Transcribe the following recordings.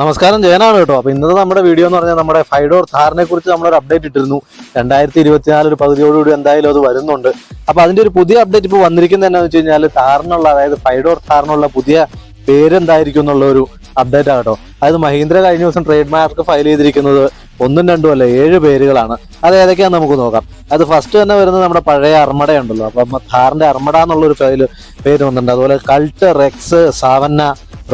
നമസ്കാരം ജയനാണ് കേട്ടോ. അപ്പൊ ഇന്നത്തെ നമ്മുടെ വീഡിയോ എന്ന് പറഞ്ഞാൽ നമ്മുടെ ഫൈഡോർ ഥാറിനെ കുറിച്ച് നമ്മളൊരു അപ്ഡേറ്റ് ഇട്ടിരുന്നു. രണ്ടായിരത്തി ഇരുപത്തിനാല് ഒരു പകുതിയോടുകൂടി എന്തായാലും അത് വരുന്നുണ്ട്. അപ്പൊ അതിന്റെ ഒരു പുതിയ അപ്ഡേറ്റ് ഇപ്പൊ വന്നിരിക്കുന്നത് എന്നാന്ന് വെച്ച് കഴിഞ്ഞാൽ ഥാറിനുള്ള അതായത് ഫൈഡോർ ഥാറിനുള്ള പുതിയ പേരെന്തായിരിക്കും എന്നുള്ള ഒരു അപ്ഡേറ്റ് ആകട്ടോ അതായത് മഹീന്ദ്ര കഴിഞ്ഞ ദിവസം ട്രേഡ് മാർക്ക് ഫയൽ ചെയ്തിരിക്കുന്നത് ഒന്നും രണ്ടും അല്ല ഏഴ് പേരുകളാണ്. അത് ഏതൊക്കെയാന്ന് നമുക്ക് നോക്കാം. അത് ഫസ്റ്റ് തന്നെ വരുന്നത് നമ്മുടെ പഴയ അർമട ഉണ്ടല്ലോ. അപ്പം താറിന്റെ അർമഡ എന്നുള്ള ഒരു ഫയൽ പേര് വന്നിട്ടുണ്ട്. അതുപോലെ cult rex savanna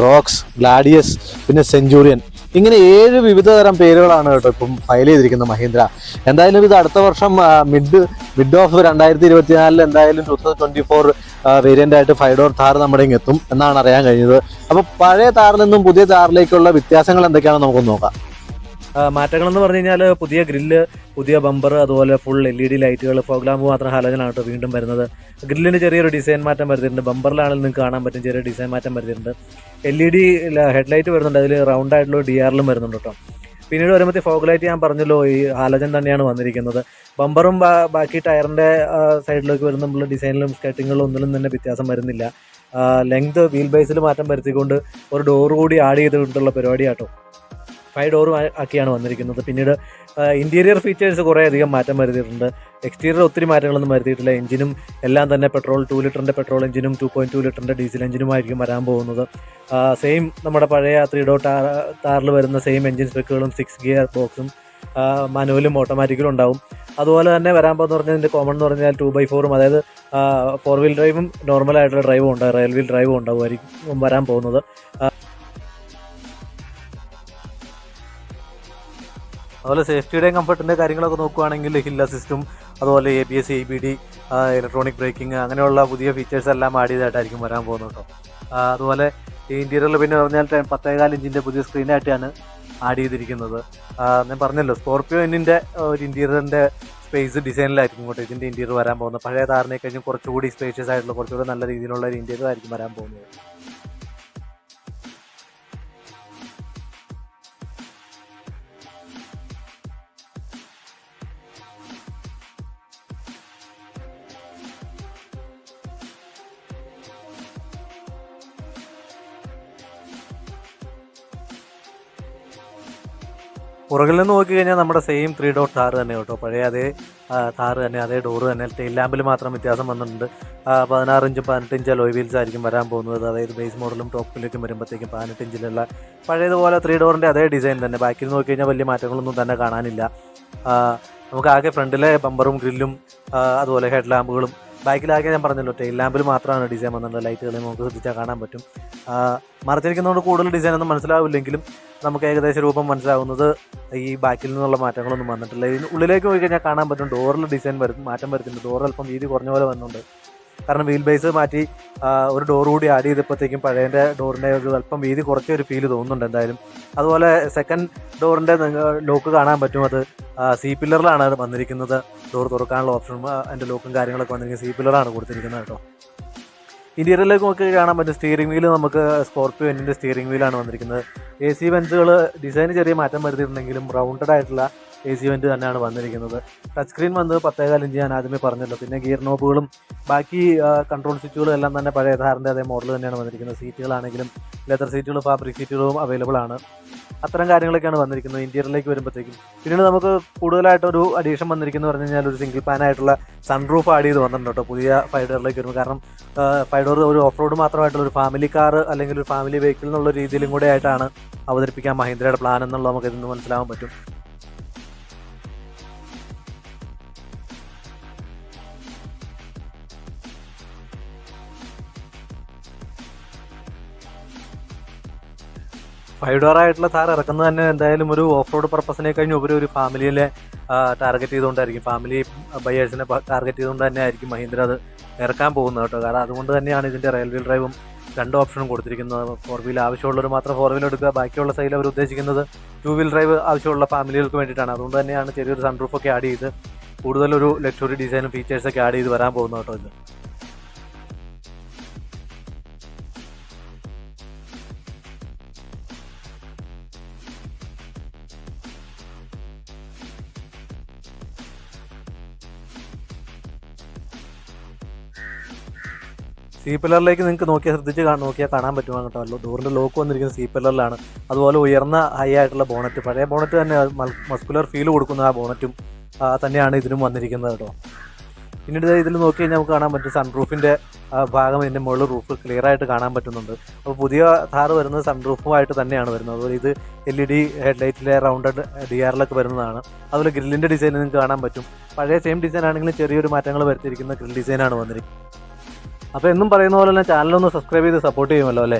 rocks gladius പിന്നെ സെഞ്ചൂറിയൻ. ഇങ്ങനെ ഏഴ് വിവിധ തരം പേരുകളാണ് കേട്ടോ ഇപ്പം ഫയൽ ചെയ്തിരിക്കുന്നത് മഹീന്ദ്ര. എന്തായാലും ഇത് അടുത്ത വർഷം മിഡ് മിഡ് ഓഫ് രണ്ടായിരത്തി ഇരുപത്തിനാലിൽ എന്തായാലും two thousand twenty four variant ആയിട്ട് ഫൈവ് ഡോർ താർ നമ്മുടെ ഇങ്ങെത്തും എന്നാണ് അറിയാൻ കഴിഞ്ഞത്. അപ്പോൾ പഴയ താറിൽ നിന്നും പുതിയ താറിലേക്കുള്ള വ്യത്യാസങ്ങൾ എന്തൊക്കെയാണെന്ന് നമുക്ക് നോക്കാം. മാറ്റങ്ങൾ എന്ന് പറഞ്ഞു കഴിഞ്ഞാൽ പുതിയ ഗ്രില്ല് പുതിയ ബമ്പർ അതുപോലെ ഫുൾ എൽ ഇ ഡി ലൈറ്റുകൾ ഫോഗ്ലാമ്പ് മാത്രം ഹാലജനാണ് വീണ്ടും വരുന്നത്. ഗ്രില്ലിന് ചെറിയൊരു ഡിസൈൻ മാറ്റം വരുത്തിയിട്ടുണ്ട്. ബമ്പറിലാണെങ്കിൽ നിങ്ങൾക്ക് കാണാൻ പറ്റും ചെറിയ ഡിസൈൻ മാറ്റം വരുത്തിയിട്ടുണ്ട്. എൽ ഇ ഡി ഹെഡ്ലൈറ്റ് വരുന്നുണ്ട്. അതിൽ റൗണ്ട് ആയിട്ടുള്ള ഡി ആറിലും വരുന്നുണ്ട് കേട്ടോ പിന്നീട് വരുമ്പോൾ ഫോഗ് ലൈറ്റ് ഞാൻ പറഞ്ഞല്ലോ ഈ ഹാലജൻ തന്നെയാണ് വന്നിരിക്കുന്നത്. ബമ്പറും ബാക്കി ടയറിന്റെ സൈഡിലേക്ക് വരുന്ന ഡിസൈനിലും സ്കെട്ടിങ്ങിലും ഒന്നിലും തന്നെ വ്യത്യാസം വരുന്നില്ല. ലെങ്ത് വീൽ ബേസിൽ മാറ്റം വരുത്തിക്കൊണ്ട് ഒരു ഡോർ കൂടി ആഡ് ചെയ്തിട്ടുള്ള പരിപാടിയാട്ടോ ഫൈവ് ഡോറും ആക്കിയാണ് വന്നിരിക്കുന്നത്. പിന്നീട് ഇന്റീരിയർ ഫീച്ചേഴ്സ് കുറേ അധികം മാറ്റം വരുത്തിയിട്ടുണ്ട്. എക്സ്റ്റീരിയർ ഒത്തിരി മാറ്റങ്ങളൊന്നും വരുത്തിയിട്ടില്ല. എഞ്ചിനും എല്ലാം തന്നെ പെട്രോൾ ടു ലിറ്ററിന്റെ പെട്രോൾ എഞ്ചിനും ടു പോയിന്റ് ടു ലിറ്ററിന്റെ ഡീസൽ എഞ്ചിനുമായിരിക്കും വരാൻ പോകുന്നത്. സെയിം നമ്മുടെ പഴയ ത്രീ ഡോട്ട് താറിൽ വരുന്ന സെയിം എഞ്ചിൻ സ്പെക്കുകളും സിക്സ് ഗിയർ ബോക്സും മാനുവലും ഓട്ടോമാറ്റിക്കലും ഉണ്ടാവും. അതുപോലെ തന്നെ വരാൻ പോകുന്ന പറഞ്ഞാൽ ഇതിന്റെ കോമൺ എന്ന് പറഞ്ഞാൽ ടു ബൈ ഫോറും അതായത് ഫോർ വീൽ ഡ്രൈവും നോർമലായിട്ടുള്ള ഡ്രൈവും ഉണ്ടാകും റെയിൽ വീൽ ഡ്രൈവും ഉണ്ടാവുമായിരിക്കും വരാൻ പോകുന്നത്. അതുപോലെ സേഫ്റ്റിയുടെയും കംഫർട്ടിന്റെ കാര്യങ്ങളൊക്കെ നോക്കുകയാണെങ്കിൽ ഹിൽ അസിസ്റ്റും അതുപോലെ A B S E B D electronic braking അങ്ങനെയുള്ള പുതിയ ഫീച്ചേഴ്സ് എല്ലാം ആഡ് ചെയ്തായിട്ടായിരിക്കും വരാൻ പോകുന്നത് കേട്ടോ അതുപോലെ ഇന്റീരിയറിൽ പിന്നെ പറഞ്ഞാൽ പത്തേകാൽ ഇഞ്ചിന്റെ പുതിയ സ്ക്രീനായിട്ടാണ് ആഡ് ചെയ്തിരിക്കുന്നത്. ഞാൻ പറഞ്ഞല്ലോ സ്കോർപ്പിയോ എന്നിന്റെ ഒരു ഇന്റീരിയറിന്റെ സ്പേസ് ഡിസൈനിലായിരിക്കും ഇങ്ങോട്ട് ഇതിന്റെ ഇന്റീരിയർ വരാൻ പോകുന്നത്. പഴയ താറിനെ കഴിഞ്ഞ് കുറച്ചുകൂടി സ്പേഷ്യസ് ആയിട്ടുള്ള കുറച്ചുകൂടി നല്ല രീതിയിലുള്ള ഒരു ഇന്റീരിയർ ആയിരിക്കും വരാൻ പോകുന്നത്. പുറകിൽ നിന്ന് നോക്കി കഴിഞ്ഞാൽ നമ്മുടെ സെയിം ത്രീ ഡോർ താറ് തന്നെ കേട്ടോ. പഴയ അതേ താറ് തന്നെ അതേ ഡോറ് തന്നെ. ടെയിൽ ലാമ്പിൽ മാത്രം വ്യത്യാസം വന്നിട്ടുണ്ട്. പതിനാറ് ഇഞ്ചും പതിനെട്ട് ഇഞ്ച് അലോയ് വീൽസ് ആയിരിക്കും വരാൻ പോകുന്നത്. അതായത് ബേസ് മോഡലും ടോപ്പ് ടോപ്പിലേക്കും വരുമ്പോഴത്തേക്കും പതിനെട്ട് ഇഞ്ചിലുള്ള പഴയതുപോലെ ത്രീ ഡോറിന്റെ അതേ ഡിസൈൻ തന്നെ. ബാക്കിൽ നോക്കി കഴിഞ്ഞാൽ വലിയ മാറ്റങ്ങളൊന്നും തന്നെ കാണാനില്ല. നമുക്ക് ആകെ ഫ്രണ്ടിലെ ബമ്പറും ഗ്രില്ലും അതുപോലെ ഹെഡ് ലാമ്പുകളും ബാക്കിലാകെ ഞാൻ പറഞ്ഞല്ലോ ടെയിൽ ലാമ്പിൽ മാത്രമാണ് ഡിസൈൻ വന്നിട്ടുള്ളത്. ലൈറ്റുകൾ നമുക്ക് ശ്രദ്ധിച്ചാൽ കാണാൻ പറ്റും. മറച്ചിരിക്കുന്നതുകൊണ്ട് കൂടുതൽ ഡിസൈൻ ഒന്നും മനസ്സിലാവില്ലെങ്കിലും നമുക്ക് ഏകദേശം രൂപം മനസ്സിലാവുന്നത് ഈ ബാക്കിൽ നിന്നുള്ള മാറ്റങ്ങളൊന്നും വന്നിട്ടില്ല. ഇതിന് ഉള്ളിലേക്ക് പോയി കഴിഞ്ഞാൽ കാണാൻ പറ്റും ഡോറിൽ ഡിസൈൻ വരും മാറ്റം വരുന്നുണ്ട്. ഡോർ അല്പം വീതി കുറഞ്ഞ പോലെ വന്നുണ്ട് കാരണം വീൽ ബേസ് മാറ്റി ഒരു ഡോർ കൂടി ആഡ് ചെയ്തപ്പോഴത്തേക്കും പഴയന്റെ ഡോറിന്റെ ഒരു അല്പം വീതി കുറച്ച് ഒരു ഫീൽ തോന്നുന്നുണ്ട് എന്തായാലും. അതുപോലെ സെക്കൻഡ് ഡോറിന്റെ ലോക്ക് കാണാൻ പറ്റും. അത് സി പില്ലറിലാണ് അത് വന്നിരിക്കുന്നത്. ഡോർ തുറക്കാനുള്ള ഓപ്ഷനും അതിന്റെ ലോക്കും കാര്യങ്ങളൊക്കെ വന്നിരിക്കുന്നത് സി പില്ലറാണ് കൊടുത്തിരിക്കുന്നത് കേട്ടോ. ഇന്റീരിയറിലേക്ക് നോക്കി കാണാൻ പറ്റും. സ്റ്റിയറിംഗ് വീൽ നമുക്ക് സ്കോർപ്പിയോ എന്റെ സ്റ്റിയറിംഗ് വീലാണ് വന്നിരിക്കുന്നത്. എ സി വെൻസുകൾ ഡിസൈന് ചെറിയ മാറ്റം വരുത്തിയിട്ടുണ്ടെങ്കിലും റൗണ്ടഡ് ആയിട്ടുള്ള എ സി വെന്റ് തന്നെയാണ് വന്നിരിക്കുന്നത്. ടച്ച് സ്ക്രീൻ വന്നത് പത്തേകാൽ ഇഞ്ച് ഞാൻ ആദ്യമേ പറഞ്ഞല്ലോ. പിന്നെ ഗിയർ നോബുകളും ബാക്കി കൺട്രോൾ സ്വിച്ചുകളും എല്ലാം തന്നെ പഴയ ധാറിന്റെ അതേ മോഡൽ തന്നെയാണ് വന്നിരിക്കുന്നത്. സീറ്റുകളാണെങ്കിലും ലെതർ സീറ്റുകളും ഫാബ്രിക് സീറ്റുകളും അവൈലബിൾ ആണ്. അത്തരം കാര്യങ്ങളൊക്കെയാണ് വന്നിരിക്കുന്നത് ഇന്റീരിയറിലേക്ക് വരുമ്പോഴത്തേക്കും. പിന്നീട് നമുക്ക് കൂടുതലായിട്ട് ഒരു അഡീഷൻ വന്നിരിക്കുന്നത് പറഞ്ഞു കഴിഞ്ഞാൽ ഒരു സിംഗിൾ പാൻ ആയിട്ടുള്ള സൺറൂഫ് ആഡ് ചെയ്ത് വന്നിട്ടുണ്ട് കേട്ടോ. പുതിയ ഫൈഡറിലേക്ക് വരുമ്പോൾ. കാരണം ഫൈവ് ഡോർ ഒരു ഓഫ് റോഡ് മാത്രമായിട്ടുള്ള ഒരു ഫാമിലി കാർ അല്ലെങ്കിൽ ഒരു ഫാമിലി വെഹിക്കിൾ എന്നുള്ള രീതിയിലും കൂടെ ആയിട്ടാണ് അവതരിപ്പിക്കാൻ മഹീന്ദ്രയുടെ പ്ലാൻ എന്നുള്ളത് നമുക്ക് ഇതിന് മനസ്സിലാവാൻ പറ്റും. ഫൈവ് ഡോർ ആയിട്ടുള്ള താർ ഇറക്കുന്നത് തന്നെ എന്തായാലും ഒരു ഓഫ് റോഡ് പർപ്പസിനെ കഴിഞ്ഞ് ഉപരി ഒരു ഫാമിലിയിലെ ടാർഗറ്റ് ചെയ്തുകൊണ്ടായിരിക്കും. ഫാമിലി ബയേഴ്സിനെ ടാർഗറ്റ് ചെയ്തുകൊണ്ട് തന്നെ ആയിരിക്കും മഹീന്ദ്ര അത് ഇറക്കാൻ പോകുന്നത് കേട്ടോ. കാരണം അതുകൊണ്ട് തന്നെയാണ് ഇതിന്റെ റെയിൽ വീൽ ഡ്രൈവും രണ്ട് ഓപ്ഷനും കൊടുത്തിരിക്കുന്നത്. ഫോർ വീൽ ആവശ്യമുള്ളവർ മാത്രം ഫോർ വീൽ എടുക്കുക. ബാക്കിയുള്ള സൈഡിൽ അവർ ഉദ്ദേശിക്കുന്നത് ടു വീൽ ഡ്രൈവ് ആവശ്യമുള്ള ഫാമിലികൾക്ക് വേണ്ടിയിട്ടാണ്. അതുകൊണ്ട് തന്നെയാണ് ചെറിയൊരു സൺ ഒക്കെ ആഡ് ചെയ്ത് കൂടുതലൊരു ലക്ഷറി ഡിസൈനും ഫീച്ചേഴ്സൊക്കെ ആഡ് ചെയ്ത് വരാൻ പോകുന്നത് കേട്ടോ ഇത്. സി പില്ലറിലേക്ക് നിങ്ങൾക്ക് നോക്കിയാൽ ശ്രദ്ധിച്ച് നോക്കിയാൽ കാണാൻ പറ്റുമോ കേട്ടോ. ഡോറിന്റെ ലോക്ക് വന്നിരിക്കുന്ന സി പില്ലറിലാണ്. അതുപോലെ ഉയർന്ന ഹൈ ആയിട്ടുള്ള ബോണറ്റ് പഴയ ബോണറ്റ് തന്നെ മസ്കുലർ ഫീൽ കൊടുക്കുന്ന ആ ബോണറ്റും തന്നെയാണ് ഇതിനും വന്നിരിക്കുന്നത് കേട്ടോ. പിന്നീട് ഇതിൽ നോക്കി കഴിഞ്ഞാൽ നമുക്ക് കാണാൻ പറ്റും സൺറൂഫിന്റെ ഭാഗം ഇതിന്റെ മുകളിൽ റൂഫ് ക്ലിയർ ആയിട്ട് കാണാൻ പറ്റുന്നുണ്ട്. അപ്പോൾ പുതിയ കാർ വരുന്നത് സൺറൂഫുമായിട്ട് തന്നെയാണ് വരുന്നത്. അതുപോലെ ഇത് എൽ ഇ ഡി ഹെഡ്ലൈറ്റിലെ റൗണ്ടഡ് ഡി ആറിലൊക്കെ വരുന്നതാണ്. അതുപോലെ ഗ്രില്ലിന്റെ ഡിസൈൻ നിങ്ങൾക്ക് കാണാൻ പറ്റും. പഴയ സെയിം ഡിസൈൻ ആണെങ്കിലും ചെറിയൊരു മാറ്റങ്ങൾ വരുത്തിയിരിക്കുന്ന ഗ്രിൽ ഡിസൈനാണ് വന്നിരിക്കുന്നത്. അപ്പോൾ എന്നും പറയുന്ന പോലെ തന്നെ ചാനലൊന്ന് സബ്സ്ക്രൈബ് ചെയ്ത് സപ്പോർട്ട് ചെയ്യുമല്ലോ അല്ലേ?